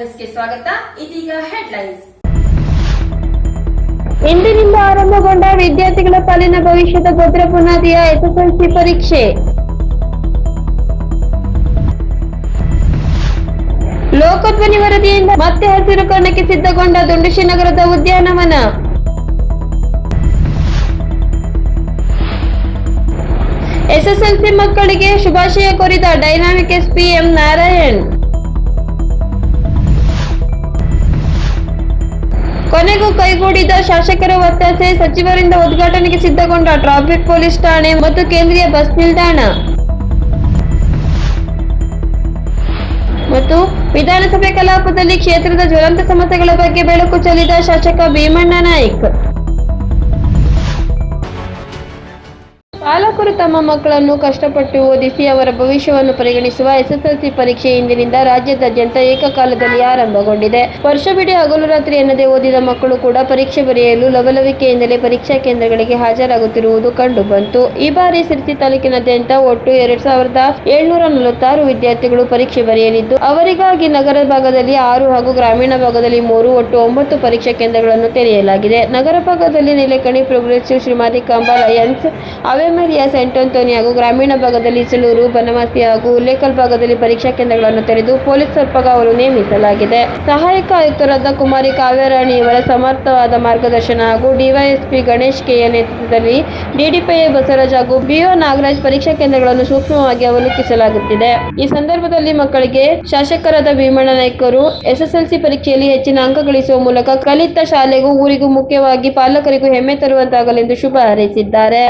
ನ್ಯೂಸ್ಗೆ ಸ್ವಾಗತ. ಇದೀಗ ಹೆಡ್ಲೈನ್ಸ್. ಇಂದಿನಿಂದ ಆರಂಭಗೊಂಡ ವಿದ್ಯಾರ್ಥಿಗಳ ಪಾಲಿನ ಭವಿಷ್ಯದ ಭದ್ರ ಬುನಾದಿಯ ಎಸ್ಎಸ್ಎಲ್ಸಿ ಪರೀಕ್ಷೆ. ಲೋಕಧ್ವನಿ ವರದಿಯಿಂದ ಮತ್ತೆ ಹಸಿರು ಕರ್ಣಕ್ಕೆ ಸಿದ್ಧಗೊಂಡ ದುಂಡುಶಿ ನಗರದ ಉದ್ಯಾನವನ. ಎಸ್ಎಸ್ಎಲ್ಸಿ ಮಕ್ಕಳಿಗೆ ಶುಭಾಶಯ ಕೋರಿದ ಡೈನಾಮಿಕ್ ಎಸ್ಪಿ ಎಂ ನಾರಾಯಣ್. ಕೊನೆಗೂ ಕೈಗೂಡಿದ ಶಾಸಕರ ಒತ್ತಾಸೆ ಸಚಿವರಿಂದ ಉದ್ಘಾಟನೆಗೆ ಸಿದ್ಧಗೊಂಡ ಟ್ರಾಫಿಕ್ ಪೊಲೀಸ್ ಠಾಣೆ ಮತ್ತು ಕೇಂದ್ರೀಯ ಬಸ್ ನಿಲ್ದಾಣ. ಮತ್ತು ವಿಧಾನಸಭೆ ಕಲಾಪದಲ್ಲಿ ಕ್ಷೇತ್ರದ ಜ್ವಲಂತ ಸಮಸ್ಯೆಗಳ ಬಗ್ಗೆ ಬೆಳಕು ಚೆಲ್ಲಿದ ಶಾಸಕ ಭೀಮಣ್ಣ ನಾಯ್ಕ್. ಪಾಲಕರು ತಮ್ಮ ಮಕ್ಕಳನ್ನು ಕಷ್ಟಪಟ್ಟು ಓದಿಸಿ ಅವರ ಭವಿಷ್ಯವನ್ನು ಪರಿಗಣಿಸುವ ಎಸ್ಎಸ್ಎಲ್ಸಿ ಪರೀಕ್ಷೆ ಇಂದಿನಿಂದ ರಾಜ್ಯದಾದ್ಯಂತ ಏಕಕಾಲದಲ್ಲಿ ಆರಂಭಗೊಂಡಿದೆ. ವರ್ಷವಿಡೀ ಹಗಲು ರಾತ್ರಿ ಎನ್ನದೇ ಓದಿದ ಮಕ್ಕಳು ಕೂಡ ಪರೀಕ್ಷೆ ಬರೆಯಲು ಲವಲವಿಕೆಯಿಂದಲೇ ಪರೀಕ್ಷಾ ಕೇಂದ್ರಗಳಿಗೆ ಹಾಜರಾಗುತ್ತಿರುವುದು ಕಂಡುಬಂತು. ಈ ಬಾರಿ ಸಿರ್ಸಿ ತಾಲೂಕಿನಾದ್ಯಂತ ಒಟ್ಟು ಎರಡ್ ಸಾವಿರದ ಏಳ್ನೂರ ನಲವತ್ತಾರು ವಿದ್ಯಾರ್ಥಿಗಳು ಪರೀಕ್ಷೆ ಬರೆಯಲಿದ್ದು, ಅವರಿಗಾಗಿ ನಗರ ಭಾಗದಲ್ಲಿ ಆರು ಹಾಗೂ ಗ್ರಾಮೀಣ ಭಾಗದಲ್ಲಿ ಮೂರು ಒಟ್ಟು ಒಂಬತ್ತು ಪರೀಕ್ಷಾ ಕೇಂದ್ರಗಳನ್ನು ತೆರೆಯಲಾಗಿದೆ. ನಗರ ಭಾಗದಲ್ಲಿ Nilekani progressive Shrimati Kamba lions Ave Maria saint Anthony ಹಾಗೂ ಗ್ರಾಮೀಣ ಭಾಗದಲ್ಲಿ ಇಸಲೂರು, ಬನವಾಸಿ ಹಾಗೂ ಉಲ್ಲೇಖಲ್ ಭಾಗದಲ್ಲಿ ಪರೀಕ್ಷಾ ಕೇಂದ್ರಗಳನ್ನು ತೆರೆದು ಪೊಲೀಸ್ ಸರ್ಪಗಾವಲು ನೇಮಿಸಲಾಗಿದೆ. ಸಹಾಯಕ ಆಯುಕ್ತರಾದ ಕುಮಾರಿ ಕಾವ್ಯರಾಣಿ ಇವರ ಸಮರ್ಥವಾದ ಮಾರ್ಗದರ್ಶನ ಹಾಗೂ ಡಿವೈಎಸ್ಪಿ ಗಣೇಶ್ ಕೆಯ ನೇತೃತ್ವದಲ್ಲಿ ಡಿಡಿಪಿಐ ಬಸವರಾಜ್ ಹಾಗೂ ಬಿಒ ನಾಗರಾಜ್ ಪರೀಕ್ಷಾ ಕೇಂದ್ರಗಳನ್ನು ಸೂಕ್ಷ್ಮವಾಗಿ ಅವಲೋಕಿಸಲಾಗುತ್ತಿದೆ. ಈ ಸಂದರ್ಭದಲ್ಲಿ ಮಕ್ಕಳಿಗೆ ಶಾಸಕರಾದ ಭೀಮಣ್ಣ ನಾಯ್ಕರು ಎಸ್ಎಸ್ಎಲ್ಸಿ ಪರೀಕ್ಷೆಯಲ್ಲಿ ಹೆಚ್ಚಿನ ಅಂಕ ಗಳಿಸುವ ಮೂಲಕ ಕಲಿತ ಶಾಲೆಗೂ ಊರಿಗೂ ಮುಖ್ಯವಾಗಿ ಪಾಲಕರಿಗೂ ಹೆಮ್ಮೆ ತರುವಂತಾಗಲೆಂದು ಶುಭ ಹಾರೈಸಿದ್ದಾರೆ.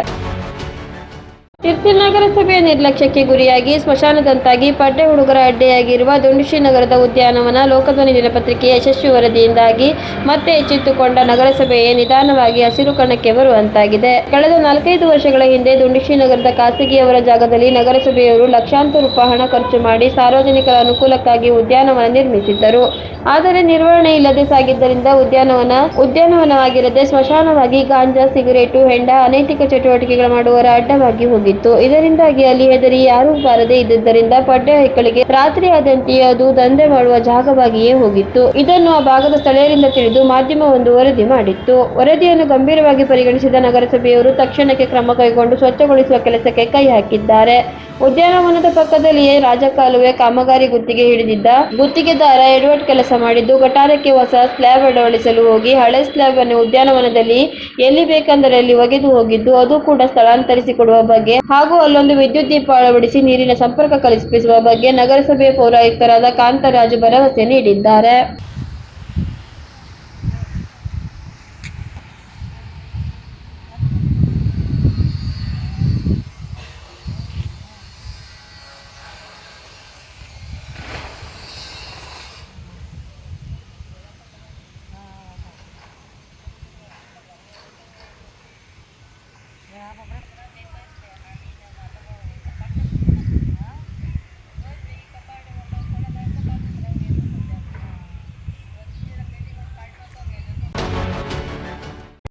ತಿರ್ತಿ ನಗರಸಭೆಯ ನಿರ್ಲಕ್ಷ್ಯಕ್ಕೆ ಗುರಿಯಾಗಿ, ಸ್ಮಶಾನದಂತಾಗಿ ಪಡ್ಡೆ ಹುಡುಗರ ಅಡ್ಡೆಯಾಗಿರುವ ದುಂಡುಶಿ ನಗರದ ಉದ್ಯಾನವನ ಲೋಕಧ್ವನಿ ದಿನಪತ್ರಿಕೆಯ ಯಶಸ್ವಿ ವರದಿಯಿಂದಾಗಿ ಮತ್ತೆ ಎಚ್ಚೆತ್ತುಕೊಂಡ ನಗರಸಭೆಯೇ ನಿಧಾನವಾಗಿ ಹಸಿರು ಕಣಕ್ಕೆ ಬರುವಂತಾಗಿದೆ. ಕಳೆದ ನಾಲ್ಕೈದು ವರ್ಷಗಳ ಹಿಂದೆ ದುಂಡುಶಿ ನಗರದ ಖಾಸಗಿಯವರ ಜಾಗದಲ್ಲಿ ನಗರಸಭೆಯವರು ಲಕ್ಷಾಂತರ ರೂಪಾಯಿ ಹಣ ಖರ್ಚು ಮಾಡಿ ಸಾರ್ವಜನಿಕರ ಅನುಕೂಲಕ್ಕಾಗಿ ಉದ್ಯಾನವನ ನಿರ್ಮಿಸಿದ್ದರು. ಆದರೆ ನಿರ್ವಹಣೆ ಇಲ್ಲದೆ ಸಾಗಿದ್ದರಿಂದ ಉದ್ಯಾನವನ ಉದ್ಯಾನವನವಾಗಿರದೆ ಸ್ಮಶಾನವಾಗಿ ಗಾಂಜಾ, ಸಿಗರೇಟು, ಹೆಂಡ, ಅನೈತಿಕ ಚಟುವಟಿಕೆಗಳ ಮಾಡುವವರ ಅಡ್ಡವಾಗಿ ಹೋಗಿತ್ತು ಇದರಿಂದಾಗಿ ಅಲ್ಲಿ ಹೆದರಿ ಯಾರೂ ಬಾರದೆ ಇದ್ದುದರಿಂದ ಪಡ್ಡೆ ಹೈಕಳಿಗೆ ರಾತ್ರಿಯಾದಂತೆಯೇ ಅದು ದಂಧೆ ಮಾಡುವ ಜಾಗವಾಗಿಯೇ ಹೋಗಿತ್ತು. ಇದನ್ನು ಆ ಭಾಗದ ಸ್ಥಳೀಯರಿಂದ ತಿಳಿದು ಮಾಧ್ಯಮವೊಂದು ವರದಿ ಮಾಡಿತ್ತು. ವರದಿಯನ್ನು ಗಂಭೀರವಾಗಿ ಪರಿಗಣಿಸಿದ ನಗರಸಭೆಯವರು ತಕ್ಷಣಕ್ಕೆ ಕ್ರಮ ಕೈಗೊಂಡು ಸ್ವಚ್ಛಗೊಳಿಸುವ ಕೆಲಸಕ್ಕೆ ಕೈ ಹಾಕಿದ್ದಾರೆ. ಉದ್ಯಾನವನದ ಪಕ್ಕದಲ್ಲಿಯೇ ರಾಜಕಾಲುವೆ ಕಾಮಗಾರಿ ಗುತ್ತಿಗೆ ಹಿಡಿದಿದ್ದ ಗುತ್ತಿಗೆದಾರ ಎಡವಟ್ ಕೆಲಸ ಮಾಡಿದ್ದು, ಗಟಾರಕ್ಕೆ ಹೊಸ ಸ್ಲ್ಯಾಬ್ ಅಳವಡಿಸಲು ಹೋಗಿ ಹಳೆ ಸ್ಲ್ಯಾಬ್ ಅನ್ನು ಉದ್ಯಾನವನದಲ್ಲಿ ಎಲ್ಲಿ ಬೇಕೆಂದರಲ್ಲಿ ಒಗೆದು ಹೋಗಿದ್ದು, ಅದು ಕೂಡ ಸ್ಥಳಾಂತರಿಸಿಕೊಡುವ ಬಗ್ಗೆ ಹಾಗೂ ಅಲ್ಲೊಂದು ವಿದ್ಯುತ್ ದೀಪ ಅಳವಡಿಸಿ ನೀರಿನ ಸಂಪರ್ಕ ಕಲ್ಪಿಸುವ ಬಗ್ಗೆ ನಗರಸಭೆ ಪೌರಾಯುಕ್ತರಾದ ಕಾಂತರಾಜು ಭರವಸೆ ನೀಡಿದ್ದಾರೆ.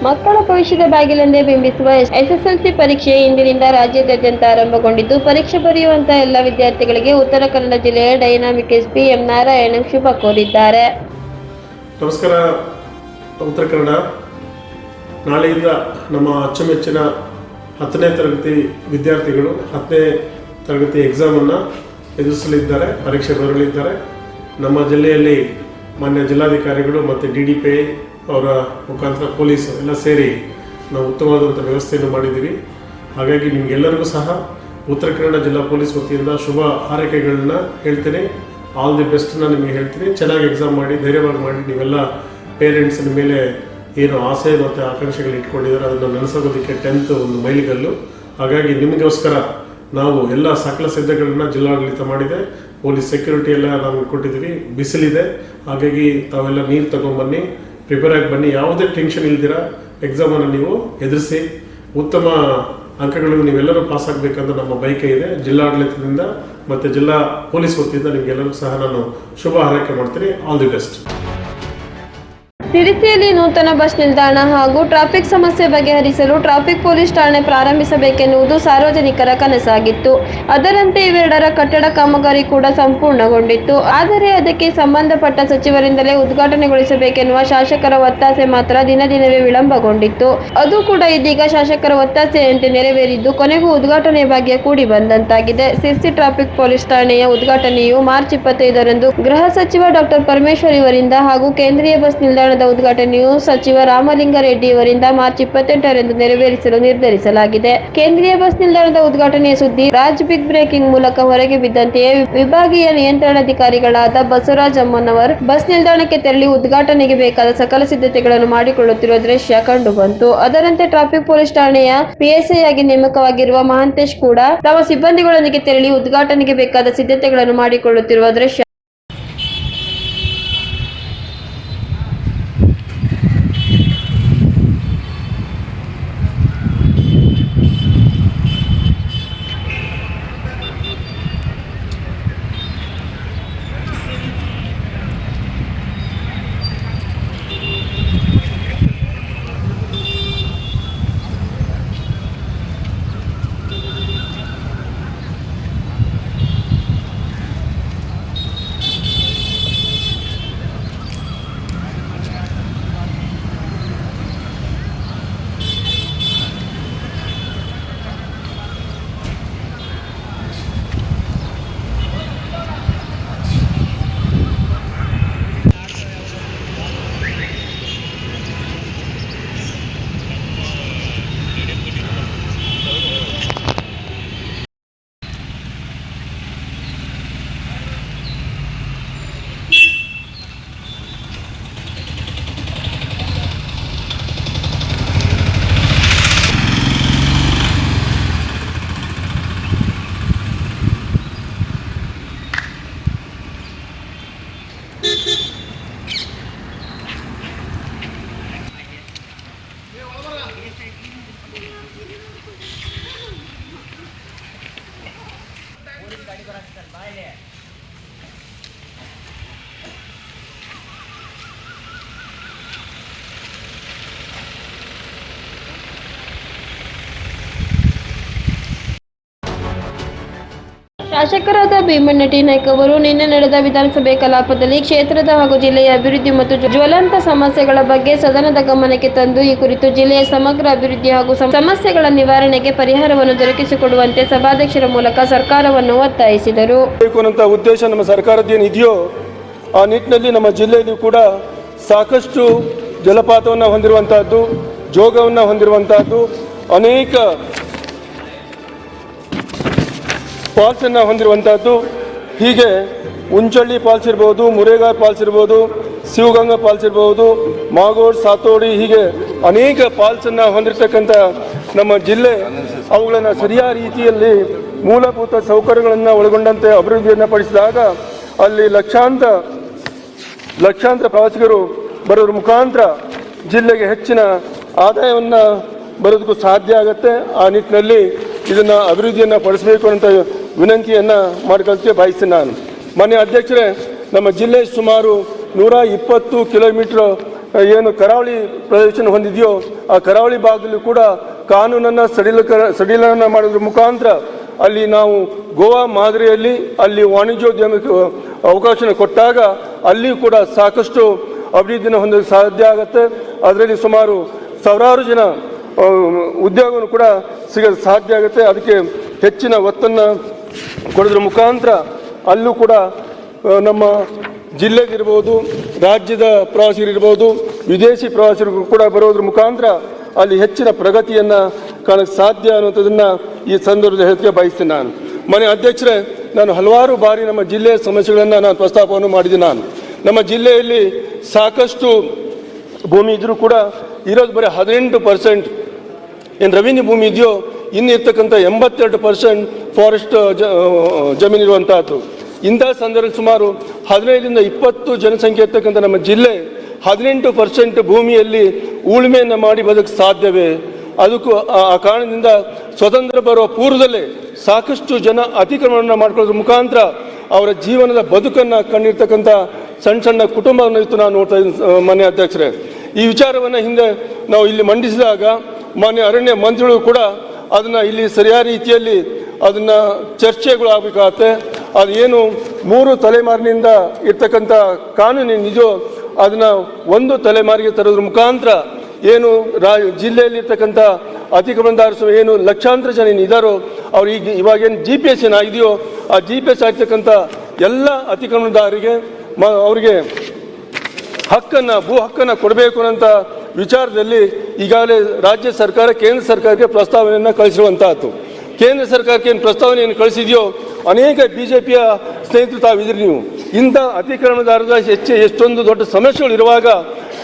ಮಕ್ಕಳ ಭವಿಷ್ಯದ ಬಾಗಿಲೆಂದೇ ಬಿಂಬಿಸುವ ಎಸ್ಎಸ್ಎಲ್ಸಿ ಪರೀಕ್ಷೆ ಇಂದಿನಿಂದ ರಾಜ್ಯಾದ್ಯಂತ ಆರಂಭಗೊಂಡಿದ್ದು, ಪರೀಕ್ಷೆ ಬರೆಯುವಂತಹ ಎಲ್ಲ ವಿದ್ಯಾರ್ಥಿಗಳಿಗೆ ಉತ್ತರ ಕನ್ನಡ ಜಿಲ್ಲೆಯ ಡೈನಾಮಿಕ್ ಎಸ್ಪಿ ಎಂ ನಾರಾಯಣ ಶುಭ ಕೋರಿದ್ದಾರೆ. ನಮಸ್ಕಾರ, ಉತ್ತರ ಕನ್ನಡ. ನಾಳೆಯಿಂದ ನಮ್ಮ ಅಚ್ಚುಮೆಚ್ಚಿನ ಹತ್ತನೇ ತರಗತಿ ವಿದ್ಯಾರ್ಥಿಗಳು, ಹತ್ತನೇ ತರಗತಿ ಎಕ್ಸಾಮನ್ನು ಎದುರಿಸಲಿದ್ದಾರೆ, ಪರೀಕ್ಷೆ ಬರಲಿದ್ದಾರೆ. ನಮ್ಮ ಜಿಲ್ಲೆಯಲ್ಲಿ ಮಾನ್ಯ ಜಿಲ್ಲಾಧಿಕಾರಿಗಳು ಮತ್ತು ಡಿ ಡಿ ಪಿ ಅವರ ಮುಖಾಂತರ ಪೊಲೀಸ್ ಎಲ್ಲ ಸೇರಿ ನಾವು ಉತ್ತಮವಾದಂಥ ವ್ಯವಸ್ಥೆಯನ್ನು ಮಾಡಿದ್ದೀವಿ. ಹಾಗಾಗಿ ನಿಮಗೆಲ್ಲರಿಗೂ ಸಹ ಉತ್ತರ ಕನ್ನಡ ಜಿಲ್ಲಾ ಪೊಲೀಸ್ ವತಿಯಿಂದ ಶುಭ ಹಾರೈಕೆಗಳನ್ನ ಹೇಳ್ತೀನಿ. ಆಲ್ ದಿ ಬೆಸ್ಟ್ನ ನಿಮಗೆ ಹೇಳ್ತೀನಿ. ಚೆನ್ನಾಗಿ ಎಕ್ಸಾಮ್ ಮಾಡಿ, ಧೈರ್ಯವಾಗಿ ಮಾಡಿ, ನೀವೆಲ್ಲ ಪೇರೆಂಟ್ಸಿನ ಮೇಲೆ ಏನು ಆಸೆ ಮತ್ತು ಆಕಾಂಕ್ಷೆಗಳು ಇಟ್ಕೊಂಡಿದ್ದಾರೆ, ಅದನ್ನು ನೆನೆಸೋದಕ್ಕೆ ಟೆಂತ್ ಒಂದು ಮೈಲಿಗಲ್ಲು. ಹಾಗಾಗಿ ನಿಮಗೋಸ್ಕರ ನಾವು ಎಲ್ಲ ಸಕಲ ಸಿದ್ಧಗಳನ್ನ ಜಿಲ್ಲಾಡಳಿತ ಮಾಡಿದೆ. ಪೊಲೀಸ್ ಸೆಕ್ಯೂರಿಟಿ ಎಲ್ಲ ನಾವು ಕೊಟ್ಟಿದ್ದೀವಿ. ಬಿಸಿಲಿದೆ. ಹಾಗಾಗಿ ತಾವೆಲ್ಲ ನೀರು ತಗೊಂಬನ್ನಿ. ಪ್ರಿಪೇರ್ ಆಗಿ ಬನ್ನಿ. ಯಾವುದೇ ಟೆನ್ಷನ್ ಇಲ್ದಿರ ಎಕ್ಸಾಮನ್ನು ನೀವು ಎದುರಿಸಿ, ಉತ್ತಮ ಅಂಕಗಳು ನೀವೆಲ್ಲರೂ ಪಾಸ್ ಆಗಬೇಕಂತ ನಮ್ಮ ಬಯಕೆ ಇದೆ. ಜಿಲ್ಲಾಡಳಿತದಿಂದ ಮತ್ತು ಜಿಲ್ಲಾ ಪೊಲೀಸ್ ವತಿಯಿಂದ ನಿಮಗೆಲ್ಲರೂ ಸಹ ನಾನು ಶುಭ ಹಾರೈಕೆ ಮಾಡ್ತೀನಿ. ಆಲ್ ದಿ ಬೆಸ್ಟ್ ಸಿರಿಸಿಯಲ್ಲಿ ನೂತನ ಬಸ್ ನಿಲ್ದಾಣ ಹಾಗೂ ಟ್ರಾಫಿಕ್ ಸಮಸ್ಯೆ ಬಗೆಹರಿಸಲು ಟ್ರಾಫಿಕ್ ಪೊಲೀಸ್ ಠಾಣೆ ಪ್ರಾರಂಭಿಸಬೇಕೆನ್ನುವುದು ಸಾರ್ವಜನಿಕರ ಕನಸಾಗಿತ್ತು. ಅದರಂತೆ ಇವೆರಡರ ಕಟ್ಟಡ ಕಾಮಗಾರಿ ಕೂಡ ಸಂಪೂರ್ಣಗೊಂಡಿತ್ತು. ಆದರೆ ಅದಕ್ಕೆ ಸಂಬಂಧಪಟ್ಟ ಸಚಿವರಿಂದಲೇ ಉದ್ಘಾಟನೆಗೊಳಿಸಬೇಕೆನ್ನುವ ಶಾಸಕರ ಒತ್ತಾಸೆ ಮಾತ್ರ ದಿನ ದಿನವೇ ವಿಳಂಬಗೊಂಡಿತ್ತು. ಅದು ಕೂಡ ಇದೀಗ ಶಾಸಕರ ಒತ್ತಾಸೆಯಂತೆ ನೆರವೇರಿದ್ದು ಕೊನೆಗೂ ಉದ್ಘಾಟನೆ ಭಾಗ್ಯ ಕೂಡಿ ಬಂದಂತಾಗಿದೆ. ಸಿರ್ಸಿ ಟ್ರಾಫಿಕ್ ಪೊಲೀಸ್ ಠಾಣೆಯ ಉದ್ಘಾಟನೆಯು ಮಾರ್ಚ್ ಇಪ್ಪತ್ತೈದರಂದು ಗೃಹ ಸಚಿವ ಡಾಕ್ಟರ್ ಪರಮೇಶ್ವರ್ ಇವರಿಂದ ಹಾಗೂ ಕೇಂದ್ರೀಯ ಬಸ್ ನಿಲ್ದಾಣದ ಉದ್ಘಾಟನೆಯು ಸಚಿವ ರಾಮಲಿಂಗಾರೆಡ್ಡಿ ಅವರಿಂದ ಮಾರ್ಚ್ ಇಪ್ಪತ್ತೆಂಟರಂದು ನೆರವೇರಿಸಲು ನಿರ್ಧರಿಸಲಾಗಿದೆ. ಕೇಂದ್ರೀಯ ಬಸ್ ನಿಲ್ದಾಣದ ಉದ್ಘಾಟನೆಯ ಸುದ್ದಿ, ರಾಜ್ ಬಿಗ್ ಬ್ರೇಕಿಂಗ್ ಮೂಲಕ ಹೊರಗೆ ಬಿದ್ದಂತೆಯೇ ವಿಭಾಗೀಯ ನಿಯಂತ್ರಣಾಧಿಕಾರಿಗಳಾದ ಬಸವರಾಜ್ ಅಮ್ಮನವರ್ ಬಸ್ ನಿಲ್ದಾಣಕ್ಕೆ ತೆರಳಿ ಉದ್ಘಾಟನೆಗೆ ಬೇಕಾದ ಸಕಲ ಸಿದ್ಧತೆಗಳನ್ನು ಮಾಡಿಕೊಳ್ಳುತ್ತಿರುವ ದೃಶ್ಯ ಕಂಡುಬಂತು. ಅದರಂತೆ ಟ್ರಾಫಿಕ್ ಪೊಲೀಸ್ ಠಾಣೆಯ ಪಿಎಸ್ಐ ಆಗಿ ನೇಮಕವಾಗಿರುವ ಮಹಾಂತೇಶ್ ಕೂಡ ತಮ್ಮ ಸಿಬ್ಬಂದಿಗಳೊಂದಿಗೆ ತೆರಳಿ ಉದ್ಘಾಟನೆಗೆ ಬೇಕಾದ ಸಿದ್ಧತೆಗಳನ್ನು ಮಾಡಿಕೊಳ್ಳುತ್ತಿರುವ ದೃಶ್ಯ ಶಾಸಕರಾದ ಭೀಮಣ್ಣ ಟಿ ನಾಯ್ಕ ಅವರು ನಿನ್ನೆ ನಡೆದ ವಿಧಾನಸಭೆ ಕಲಾಪದಲ್ಲಿ ಕ್ಷೇತ್ರದ ಹಾಗೂ ಜಿಲ್ಲೆಯ ಅಭಿವೃದ್ಧಿ ಮತ್ತು ಜ್ವಲಂತ ಸಮಸ್ಯೆಗಳ ಬಗ್ಗೆ ಸದನದ ಗಮನಕ್ಕೆ ತಂದು ಈ ಕುರಿತು ಜಿಲ್ಲೆಯ ಸಮಗ್ರ ಅಭಿವೃದ್ಧಿ ಹಾಗೂ ಸಮಸ್ಯೆಗಳ ನಿವಾರಣೆಗೆ ಪರಿಹಾರವನ್ನು ದೊರಕಿಸಿಕೊಡುವಂತೆ ಸಭಾಧ್ಯಕ್ಷರ ಮೂಲಕ ಸರ್ಕಾರವನ್ನು ಒತ್ತಾಯಿಸಿದರು. ಉದ್ದೇಶ ನಮ್ಮ ಸರ್ಕಾರದ ಏನಿದೆಯೋ ಆ ನಿಟ್ಟಿನಲ್ಲಿ ನಮ್ಮ ಜಿಲ್ಲೆಯಲ್ಲಿ ಕೂಡ ಸಾಕಷ್ಟು ಜಲಪಾತವನ್ನು ಹೊಂದಿರುವಂತಹದ್ದು, ಜೋಗವನ್ನು ಹೊಂದಿರುವಂತಹದ್ದು, ಅನೇಕ ಫಾಲ್ಸನ್ನು ಹೊಂದಿರುವಂತಹದ್ದು ಹೀಗೆ ಉಂಚಳ್ಳಿ ಫಾಲ್ಸ್ ಇರ್ಬೋದು ಮುರೇಗಾರ್ ಫಾಲ್ಸ್ ಇರ್ಬೋದು ಶಿವಗಂಗಾ ಫಾಲ್ಸ್ ಇರ್ಬೋದು ಮಾಗೋಡ್, ಸಾತೋಡಿ ಹೀಗೆ ಅನೇಕ ಫಾಲ್ಸನ್ನು ಹೊಂದಿರತಕ್ಕಂಥ ನಮ್ಮ ಜಿಲ್ಲೆ. ಅವುಗಳನ್ನು ಸರಿಯಾದ ರೀತಿಯಲ್ಲಿ ಮೂಲಭೂತ ಸೌಕರ್ಯಗಳನ್ನು ಒಳಗೊಂಡಂತೆ ಅಭಿವೃದ್ಧಿಯನ್ನು ಪಡಿಸಿದಾಗ ಅಲ್ಲಿ ಲಕ್ಷಾಂತರ ಲಕ್ಷಾಂತರ ಪ್ರವಾಸಿಗರು ಬರೋದ್ರ ಮುಖಾಂತರ ಜಿಲ್ಲೆಗೆ ಹೆಚ್ಚಿನ ಆದಾಯವನ್ನು ಬರೋದಕ್ಕೂ ಸಾಧ್ಯ ಆಗುತ್ತೆ. ಆ ನಿಟ್ಟಿನಲ್ಲಿ ಇದನ್ನು ಅಭಿವೃದ್ಧಿಯನ್ನು ಪಡಿಸಬೇಕು ಅಂತ ವಿನಂತಿಯನ್ನು ಮಾಡ್ಕೊಳ್ತೇವೆ ಬಯಸ್ತೀನಿ ನಾನು. ಮಾನ್ಯ ಅಧ್ಯಕ್ಷರೇ, ನಮ್ಮ ಜಿಲ್ಲೆ ಸುಮಾರು ನೂರ ಇಪ್ಪತ್ತು ಕಿಲೋಮೀಟ್ರ್ ಏನು ಕರಾವಳಿ ಪ್ರದೇಶ ಹೊಂದಿದೆಯೋ, ಆ ಕರಾವಳಿ ಭಾಗದಲ್ಲಿ ಕೂಡ ಕಾನೂನನ್ನು ಸಡಿಲಕರ ಸಡಿಲನ ಮಾಡೋದ್ರ ಮುಖಾಂತರ ಅಲ್ಲಿ ನಾವು ಗೋವಾ ಮಾದರಿಯಲ್ಲಿ ಅಲ್ಲಿ ವಾಣಿಜ್ಯೋದ್ಯಮಕ್ಕೆ ಅವಕಾಶ ಕೊಟ್ಟಾಗ ಅಲ್ಲಿ ಕೂಡ ಸಾಕಷ್ಟು ಅಭಿವೃದ್ಧಿನ ಹೊಂದಲು ಸಾಧ್ಯ ಆಗುತ್ತೆ. ಅದರಲ್ಲಿ ಸುಮಾರು ಸಾವಿರಾರು ಜನ ಉದ್ಯೋಗವನ್ನು ಕೂಡ ಸಿಗಲು ಸಾಧ್ಯ ಆಗುತ್ತೆ. ಅದಕ್ಕೆ ಹೆಚ್ಚಿನ ಒತ್ತನ್ನು ಕೊಡೋದ್ರ ಮುಖಾಂತರ ಅಲ್ಲೂ ಕೂಡ ನಮ್ಮ ಜಿಲ್ಲೆಗಿರ್ಬೋದು ರಾಜ್ಯದ ಪ್ರವಾಸಿಗರಿರ್ಬೋದು, ವಿದೇಶಿ ಪ್ರವಾಸಿಗರು ಕೂಡ ಬರೋದ್ರ ಮುಖಾಂತರ ಅಲ್ಲಿ ಹೆಚ್ಚಿನ ಪ್ರಗತಿಯನ್ನು ಕಾಣಕ್ಕೆ ಸಾಧ್ಯ ಅನ್ನೋಂಥದ್ದನ್ನು ಈ ಸಂದರ್ಭದಲ್ಲಿ ಹೇಳಕ್ಕೆ ಬಯಸ್ತೀನಿ ನಾನು. ಮನೆ ಅಧ್ಯಕ್ಷರೇ, ನಾನು ಹಲವಾರು ಬಾರಿ ನಮ್ಮ ಜಿಲ್ಲೆಯ ಸಮಸ್ಯೆಗಳನ್ನು ನಾನು ಪ್ರಸ್ತಾಪವನ್ನು ಮಾಡಿದೆ ನಾನು. ನಮ್ಮ ಜಿಲ್ಲೆಯಲ್ಲಿ ಸಾಕಷ್ಟು ಭೂಮಿ ಇದ್ದರೂ ಕೂಡ ಇರೋದು ಬರೀ ಹದಿನೆಂಟು ಪರ್ಸೆಂಟ್ ಏನು ರೆವಿನ್ಯೂ ಭೂಮಿ ಇದೆಯೋ ಇನ್ನು ಇರ್ತಕ್ಕಂಥ ಎಂಬತ್ತೆರಡು ಪರ್ಸೆಂಟ್ ಫಾರೆಸ್ಟ್ ಜಮೀನು ಇರುವಂತಹದ್ದು. ಇಂಥ ಸಂದರ್ಭದಲ್ಲಿ ಸುಮಾರು ಹದಿನೈದರಿಂದ ಇಪ್ಪತ್ತು ಜನಸಂಖ್ಯೆ ಇರ್ತಕ್ಕಂಥ ನಮ್ಮ ಜಿಲ್ಲೆ ಹದಿನೆಂಟು ಪರ್ಸೆಂಟ್ ಭೂಮಿಯಲ್ಲಿ ಉಳುಮೆಯನ್ನು ಮಾಡಿ ಬದುಕು ಸಾಧ್ಯವೇ? ಅದಕ್ಕೂ ಆ ಕಾರಣದಿಂದ ಸ್ವತಂತ್ರ ಬರುವ ಪೂರ್ವದಲ್ಲೇ ಸಾಕಷ್ಟು ಜನ ಅತಿಕ್ರಮಣವನ್ನು ಮಾಡ್ಕೊಳ್ಳೋದ್ರ ಮುಖಾಂತರ ಅವರ ಜೀವನದ ಬದುಕನ್ನು ಕಂಡಿರ್ತಕ್ಕಂಥ ಸಣ್ಣ ಸಣ್ಣ ಕುಟುಂಬವನ್ನು ಇತ್ತು ನಾನು ನೋಡ್ತಾ ಇದ್ದೀನಿ ಮಾನ್ಯ ಅಧ್ಯಕ್ಷರೇ. ಈ ವಿಚಾರವನ್ನು ಹಿಂದೆ ನಾವು ಇಲ್ಲಿ ಮಂಡಿಸಿದಾಗ ಮಾನ್ಯ ಅರಣ್ಯ ಮಂತ್ರಿಗಳು ಕೂಡ ಅದನ್ನು ಇಲ್ಲಿ ಸರಿಯಾದ ರೀತಿಯಲ್ಲಿ ಅದನ್ನು ಚರ್ಚೆಗಳು ಆಗಬೇಕಾಗತ್ತೆ. ಅದು ಏನು ಮೂರು ತಲೆಮಾರಿನಿಂದ ಇರ್ತಕ್ಕಂಥ ಕಾನೂನಿನ ನಿಜ, ಅದನ್ನು ಒಂದು ತಲೆಮಾರಿಗೆ ತರೋದ್ರ ಮುಖಾಂತರ ಏನು ರಾ, ಜಿಲ್ಲೆಯಲ್ಲಿರ್ತಕ್ಕಂಥ ಅತಿಕ್ರಮಣದಾರರು ಏನು ಲಕ್ಷಾಂತರ ಜನ ಏನಿದ್ದಾರೋ ಅವ್ರು ಈಗ ಇವಾಗೇನು ಜಿ ಪಿ ಎಸ್ ಏನಾಗಿದೆಯೋ ಆ ಜಿ ಪಿ ಎಸ್ ಆಗ್ತಕ್ಕಂಥ ಎಲ್ಲ ಅತಿಕ್ರಮಣದಾರರಿಗೆ ಮ, ಅವರಿಗೆ ಹಕ್ಕನ್ನು, ಭೂ ಹಕ್ಕನ್ನು ಕೊಡಬೇಕು ಅನ್ನೋಂಥ ವಿಚಾರದಲ್ಲಿ ಈಗಾಗಲೇ ರಾಜ್ಯ ಸರ್ಕಾರ ಕೇಂದ್ರ ಸರ್ಕಾರಕ್ಕೆ ಪ್ರಸ್ತಾವನೆಯನ್ನು ಕಳಿಸಿರುವಂತಹದ್ದು. ಕೇಂದ್ರ ಸರ್ಕಾರಕ್ಕೆ ಏನು ಪ್ರಸ್ತಾವನೆಯನ್ನು ಕಳಿಸಿದೆಯೋ ಅನೇಕ ಬಿ ಜೆ ಪಿಯ ಸ್ನೇಹಿತರು ತಾವಿದ್ರಿ ನೀವು. ಇಂಥ ಅತಿಕ್ರಮಣದಾರದ ಹೆಚ್ಚು ಎಷ್ಟೊಂದು ದೊಡ್ಡ ಸಮಸ್ಯೆಗಳು ಇರುವಾಗ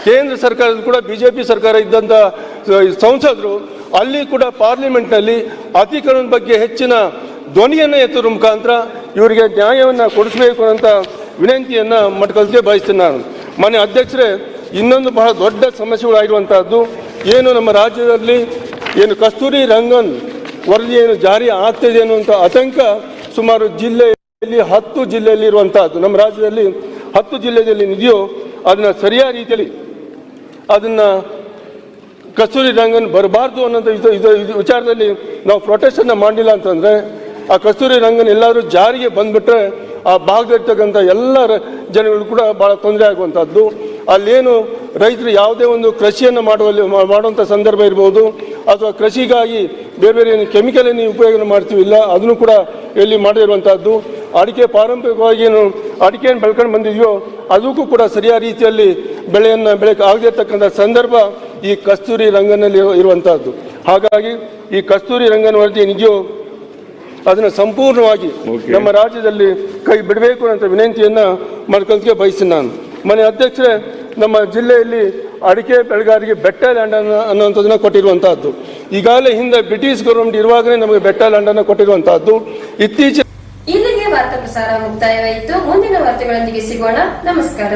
ಕೇಂದ್ರ ಸರ್ಕಾರದ ಕೂಡ ಬಿ ಜೆ ಪಿ ಸರ್ಕಾರ ಇದ್ದಂಥ ಸಂಸದರು ಅಲ್ಲಿ ಕೂಡ ಪಾರ್ಲಿಮೆಂಟ್ನಲ್ಲಿ ಅತಿಕ್ರಮಣದ ಬಗ್ಗೆ ಹೆಚ್ಚಿನ ಧ್ವನಿಯನ್ನು ಎತ್ತುವ ಮುಖಾಂತರ ಇವರಿಗೆ ನ್ಯಾಯವನ್ನು ಕೊಡಿಸಬೇಕು ಅಂತ ವಿನಂತಿಯನ್ನು ಮಟ್ಕಲ್ಕೆ ಬಯಸ್ತೀನಿ ನಾನು. ಮನೆ ಅಧ್ಯಕ್ಷರೇ, ಇನ್ನೊಂದು ಬಹಳ ದೊಡ್ಡ ಸಮಸ್ಯೆಗಳಾಗಿರುವಂತಹದ್ದು ಏನು ನಮ್ಮ ರಾಜ್ಯದಲ್ಲಿ ಏನು ಕಸ್ತೂರಿ ರಂಗನ್ ವರದಿ ಏನು ಜಾರಿ ಆಗ್ತಿದೆ ಅನ್ನುವಂಥ ಆತಂಕ ಸುಮಾರು ಜಿಲ್ಲೆಯಲ್ಲಿ ಹತ್ತು ಜಿಲ್ಲೆಯಲ್ಲಿ ಇರುವಂತಹದ್ದು ನಮ್ಮ ರಾಜ್ಯದಲ್ಲಿ ಹತ್ತು ಜಿಲ್ಲೆಯಲ್ಲಿ ಇದೆಯೋ ಅದನ್ನು ಸರಿಯಾದ ರೀತಿಯಲ್ಲಿ ಅದನ್ನು ಕಸ್ತೂರಿ ರಂಗನ್ ಬರಬಾರ್ದು ಅನ್ನೋಂಥ ಇದು ವಿಚಾರದಲ್ಲಿ ನಾವು ಪ್ರೊಟೆಸ್ಟನ್ನು ಮಾಡಿಲ್ಲ ಅಂತಂದರೆ ಆ ಕಸ್ತೂರಿ ರಂಗನ್ ಎಲ್ಲರೂ ಜಾರಿಗೆ ಬಂದ್ಬಿಟ್ರೆ ಆ ಭಾಗದಲ್ಲಿರ್ತಕ್ಕಂಥ ಎಲ್ಲ ಜನಗಳು ಕೂಡ ಭಾಳ ತೊಂದರೆ ಆಗುವಂಥದ್ದು. ಅಲ್ಲೇನು ರೈತರು ಯಾವುದೇ ಒಂದು ಕೃಷಿಯನ್ನು ಮಾಡುವಲ್ಲಿ ಮಾಡುವಂಥ ಸಂದರ್ಭ ಇರ್ಬೋದು ಅಥವಾ ಕೃಷಿಗಾಗಿ ಬೇರೆ ಬೇರೆ ಏನು ಕೆಮಿಕಲ್ ಏನು ಉಪಯೋಗ ಮಾಡ್ತೀವಿ ಇಲ್ಲ ಅದನ್ನು ಕೂಡ ಇಲ್ಲಿ ಮಾಡಿರುವಂಥದ್ದು ಅಡಿಕೆ ಪಾರಂಪರಿಕವಾಗಿ ಏನು ಅಡಿಕೆಯನ್ನು ಬೆಳ್ಕೊಂಡು ಬಂದಿದೆಯೋ ಅದಕ್ಕೂ ಕೂಡ ಸರಿಯಾದ ರೀತಿಯಲ್ಲಿ ಬೆಳೆಯನ್ನು ಬೆಳೆಗೆ ಆಗದೇ ಇರ್ತಕ್ಕಂಥ ಸಂದರ್ಭ ಈ ಕಸ್ತೂರಿ ರಂಗನಲ್ಲಿ ಇರುವಂಥದ್ದು ಹಾಗಾಗಿ ಈ ಕಸ್ತೂರಿ ರಂಗನ ವರದಿ ನಿಜವೂ ಅದನ್ನು ಸಂಪೂರ್ಣವಾಗಿ ನಮ್ಮ ರಾಜ್ಯದಲ್ಲಿ ಕೈ ಬಿಡಬೇಕು ಅಂತ ವಿನಂತಿಯನ್ನು ಮಾಡ್ಕೊಳ್ಕೆ ಬಯಸ್ತೀನಿ ನಾನು. ಮನೆ ಅಧ್ಯಕ್ಷರೇ ನಮ್ಮ ಜಿಲ್ಲೆಯಲ್ಲಿ ಅಡಿಕೆ ಬೆಳಗಾರಿಗೆ ಬೆಟ್ಟ ಲ್ಯಾಂಡ್ ಅನ್ನು ಅನ್ನುವಂಥದ್ದನ್ನ ಕೊಟ್ಟಿರುವಂತಹದ್ದು. ಈಗಾಗಲೇ ಹಿಂದೆ ಬ್ರಿಟಿಷ್ ಗೌರ್ಮೆಂಟ್ ಇರುವಾಗಲೇ ನಮಗೆ ಬೆಟ್ಟ ಲ್ಯಾಂಡ್ ಅನ್ನು ಕೊಟ್ಟಿರುವಂತಹದ್ದು. ಇತ್ತೀಚೆಗೆ ಇಲ್ಲಿಗೆ ವಾರ್ತಾ ಪ್ರಸಾರ ಮುಕ್ತಾಯವಾಯಿತು. ಮುಂದಿನ ವಾರ್ತೆಗಳೊಂದಿಗೆ ಸಿಗೋಣ. ನಮಸ್ಕಾರ.